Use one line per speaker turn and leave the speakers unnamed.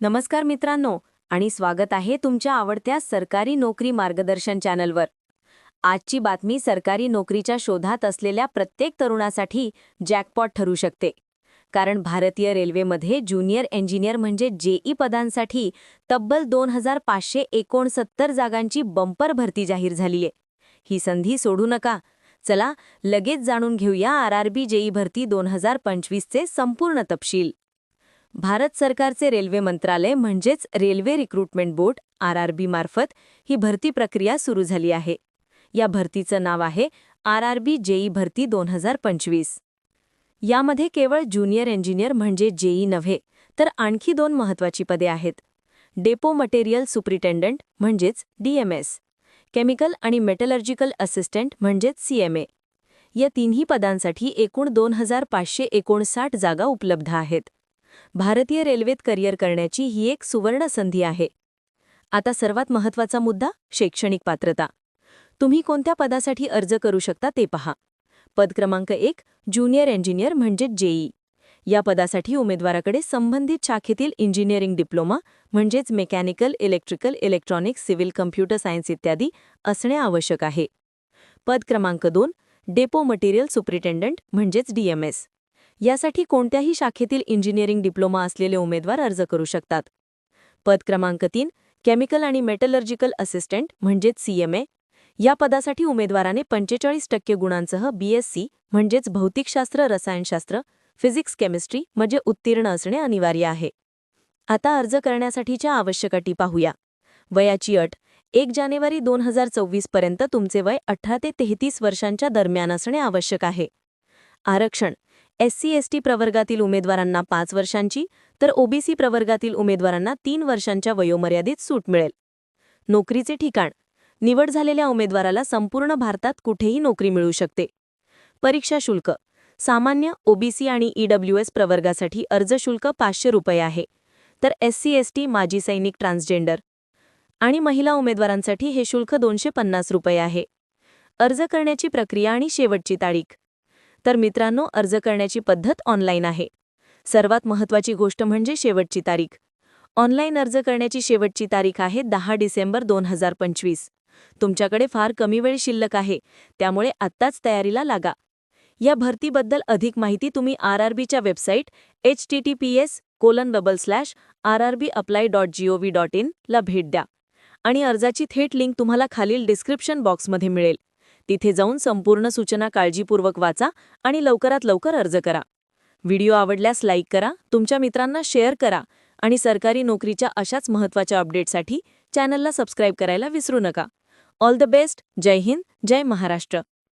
नमस्कार मित्रांनो आणि स्वागत आहे तुमच्या आवडत्या सरकारी नोकरी मार्गदर्शन चॅनलवर. आजची बातमी सरकारी नोकरीच्या शोधात असलेल्या प्रत्येक तरुणासाठी जॅकपॉट ठरू शकते. कारण भारतीय रेल्वेमध्ये ज्युनियर इंजिनियर म्हणजे जेई पदांसाठी तब्बल दोन हजार पाचशे एकोणसत्तर जागांची बंपर भरती जाहीर झालीये. ही संधी सोडू नका. चला लगेच जाणून घेऊया आर आर बी जेई भरती दोन हजार पंचवीसचे संपूर्ण तपशील. भारत सरकारचे रेल्वे मंत्रालय म्हणजेच railway recruitment board R R मार्फत ही भरती प्रक्रिया सुरू झाली आहे. या भरतीचं नाव आहे आर आर बी जेई भरती दोन हजार पंचवीस. यामध्ये केवळ ज्युनियर इंजिनियर म्हणजे जेई नव्हे तर आणखी दोन महत्त्वाची पदे आहेत. डेपो मटेरियल सुप्रिटेंडंट म्हणजेच डीएमएस केमिकल आणि मेटलर्जिकल असिस्टंट म्हणजेच सीएमए या तिन्ही पदांसाठी एकूण दोन हजार पाचशे एकोणसाठ जागा उपलब्ध आहेत. भारतीय रेल्वेत करिअर करण्याची ही एक सुवर्ण संधी आहे. आता सर्वात महत्त्वाचा मुद्दा शैक्षणिक पात्रता. तुम्ही कोणत्या पदासाठी अर्ज करू शकता ते पहा. पद क्रमांक एक ज्युनियर इंजिनियर म्हणजे जेई. या पदासाठी उमेदवाराकडे संबंधित शाखेतील इंजिनिअरिंग डिप्लोमा म्हणजेच mechanical electrical electronics civil computer science इत्यादी असणे आवश्यक आहे. पद क्रमांक दोन डेपो मटेरियल सुप्रिटेंडंट म्हणजेच डीएमएस यासाठी कोणत्याही शाखेतील इंजिनिअरिंग डिप्लोमा असलेले उमेदवार अर्ज करू शकतात. पद क्रमांक तीन केमिकल आणि मेटलर्जिकल असिस्टंट म्हणजेच सीएमए या पदासाठी उमेदवाराने पंचेचाळीस टक्के गुणांसह बीएससी म्हणजेच भौतिकशास्त्र रसायनशास्त्र फिजिक्स केमिस्ट्री म्हणजे उत्तीर्ण असणे अनिवार्य आहे. आता अर्ज करण्यासाठीच्या आवश्यक अटी पाहूया. वयाची अट एक जानेवारी दोन हजार चोवीसपर्यंत तुमचे वय अठरा ते तेहतीस वर्षांच्या दरम्यान असणे आवश्यक आहे. आरक्षण एससी एसटी प्रवर्गातील उमेदवारांना पाच वर्षांची तर ओबीसी प्रवर्गातील उमेदवारांना तीन वर्षांच्या वयोमर्यादेत सूट मिळेल. नोकरीचे ठिकाण. निवड झालेल्या उमेदवाराला संपूर्ण भारतात कुठेही नोकरी मिळू शकते. परीक्षा शुल्क. सामान्य ओबीसी आणि ईडब्ल्यूएस प्रवर्गासाठी अर्ज शुल्क पाचशे रुपये आहे. तर एससी एसटी माजी सैनिक ट्रान्सजेंडर आणि महिला उमेदवारांसाठी हे शुल्क दोनशे पन्नास रुपये आहे. अर्ज करण्याची प्रक्रिया आणि शेवटची तारीख. तर मित्रांनो अर्ज करण्याची पद्धत ऑनलाईन आहे. सर्वात महत्त्वाची गोष्ट म्हणजे शेवटची तारीख. ऑनलाईन अर्ज करण्याची शेवटची तारीख आहे दहा डिसेंबर दोन हजार पंचवीस. तुमच्याकडे फार कमी वेळ शिल्लक आहे त्यामुळे आत्ताच तयारीला लागा. या भरतीबद्दल अधिक माहिती तुम्ही आर आर बीच्या website H T T P S colon double slash R R B apply dot gov dot in ला भेट द्या. आणि अर्जाची थेट लिंक तुम्हाला खालील डिस्क्रिप्शन बॉक्समध्ये मिळेल. तिथे जाऊन संपूर्ण सूचना काळजीपूर्वक वाचा आणि लवकरात लवकर अर्ज करा. व्हिडिओ आवडल्यास लाईक करा तुमच्या मित्रांना शेअर करा आणि सरकारी नोकरीच्या अशाच महत्त्वाच्या अपडेटसाठी चॅनलला सबस्क्राईब करायला विसरू नका. ऑल द बेस्ट जय हिंद जय महाराष्ट्र.